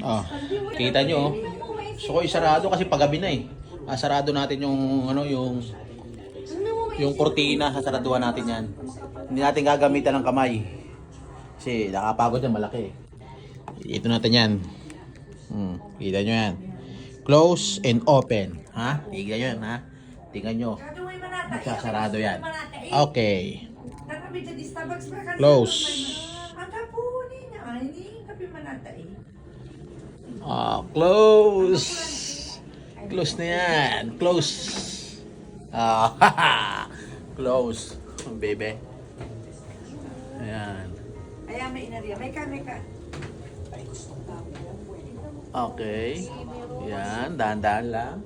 Oh, kita nyo, oh. So, ko sarado kasi paggabi na eh. Ah, sarado natin yung, ano, yung, yung kortina, sasaraduhan natin yan. Hindi natin gagamitan ng kamay. Kasi nakapagod yan, malaki eh. Ito natin yan. Hmm, kita nyo yan. Close and open. Ha? Tingnan nyo yan, ha? Tingnan nyo. Magsasarado yan. Okay. Kanina. Close. Ah, close. Close na yan. Close. Ah, close. Baby. Ayan. Kaya may inariya. May ka, may ka. Okay. Yan, dahan-dahan lang.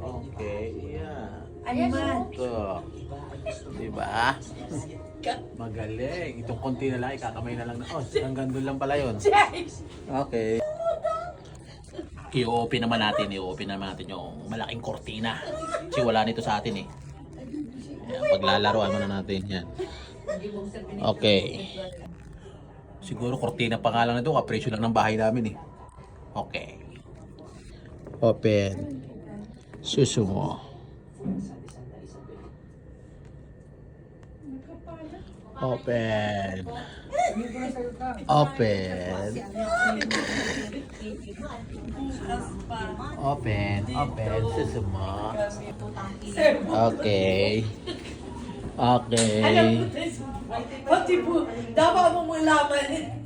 Okay, yan. Ay, man. Ito. Diba? Magaling. Itong konti na lang, ikakamay na lang. Oh, hanggang doon lang pala yun. Okay. I-open naman natin, i-open naman natin yung malaking kortina. Kasi wala nito sa atin eh. Ayan, paglalaroan muna natin yan. Okay. Siguro kortina pa nga lang nito, kapresyo lang ng bahay namin eh. Okay. Open. Susumo. Open. Open. Open. Open. Susumo. Okay. Okay. Pati po, dapat mo malaman.